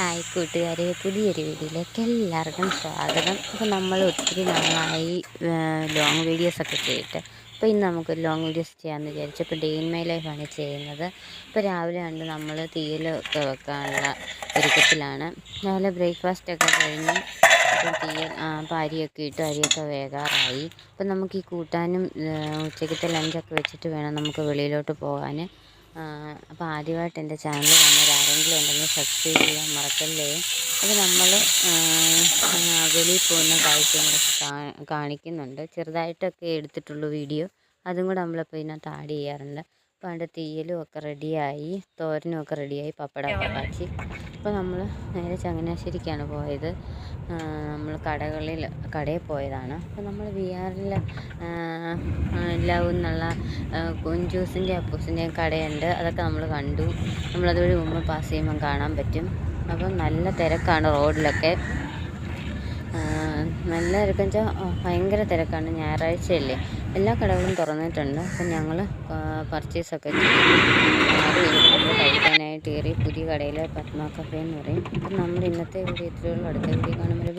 Hi കൂട്ടുകാരെ പുതിയൊരു വീഡിയോയിലേക്ക് എല്ലാവർക്കും സ്വാഗതം. അപ്പോൾ നമ്മൾ ഒത്തിരി നാളായി ലോങ് വീഡിയോസൊക്കെ ചെയ്തിട്ട്. അപ്പോൾ ഇന്ന് നമുക്ക് ലോങ് വീഡിയോസ് ചെയ്യാമെന്ന് വിചാരിച്ചു. അപ്പോൾ ഡേ ഇൻ മൈ ലൈഫാണ് ചെയ്യുന്നത്. അപ്പോൾ രാവിലെ കണ്ട് നമ്മൾ തീയലൊക്കെ വെക്കാനുള്ള ഒരുക്കത്തിലാണ്. രാവിലെ ബ്രേക്ക്ഫാസ്റ്റൊക്കെ കഴിഞ്ഞ് അപ്പം തീയൽ അപ്പോൾ അരിയൊക്കെ ഇട്ട് അരിയൊക്കെ വേകാറായി. അപ്പം നമുക്ക് ഈ കൂട്ടാനും ഉച്ചക്കത്തെ ലഞ്ചൊക്കെ വെച്ചിട്ട് വേണം നമുക്ക് വെളിയിലോട്ട് പോകാൻ. അപ്പോൾ ആദ്യമായിട്ട് എന്റെ ചാനൽ വന്നത് ആരെങ്കിലും ഉണ്ടെങ്കിൽ സബ്സ്ക്രൈബ് ചെയ്യാൻ മറക്കല്ലേ? അത് നമ്മൾ വെളിയിൽ പോകുന്ന കാഴ്ചകളൊക്കെ കാണിക്കുന്നുണ്ട്. ചെറുതായിട്ടൊക്കെ എടുത്തിട്ടുള്ളൂ വീഡിയോ. അതും കൂടെ നമ്മളിപ്പോൾ ഇതിനകത്ത് ആഡ് ചെയ്യാറുണ്ട്. അപ്പോൾ അതിന്റെ തീയലും ഒക്കെ റെഡിയായി തോരനും ഒക്കെ റെഡിയായി പപ്പടമൊക്കെ കാച്ചി അപ്പോൾ നമ്മൾ നേരെ ചങ്ങനാശ്ശേരിക്കാണ് പോയത്. നമ്മൾ കടകളിൽ കടയിൽ പോയതാണ്. അപ്പോൾ നമ്മൾ വി ആറിൽ ലവ് എന്നുള്ള കുഞ്ചൂസിന്റെ അപ്പൂസിന്റെയും കടയുണ്ട്. അതൊക്കെ നമ്മൾ കണ്ടു. നമ്മളതുവഴി മുമ്പ് പാസ് ചെയ്യുമ്പം കാണാൻ പറ്റും. അപ്പം നല്ല തിരക്കാണ് റോഡിലൊക്കെ. നല്ല തിരക്കെന്ന് വെച്ചാൽ ഭയങ്കര തിരക്കാണ്. ഞായറാഴ്ചയല്ലേ. എല്ലാ കടകളും തുറന്നിട്ടുണ്ട്. അപ്പം ഞങ്ങൾ പർച്ചേസൊക്കെ ചെയ്തു. കഴിക്കാനായിട്ട് കയറി പുതിയ കടയിൽ പത്മ കഫേ എന്ന് പറയും. അപ്പം നമ്മൾ ഇന്നത്തെ വീഡിയോ ഇത്രയുള്ളൂ അടുത്ത വീഡിയോ കാണുമ്പോൾ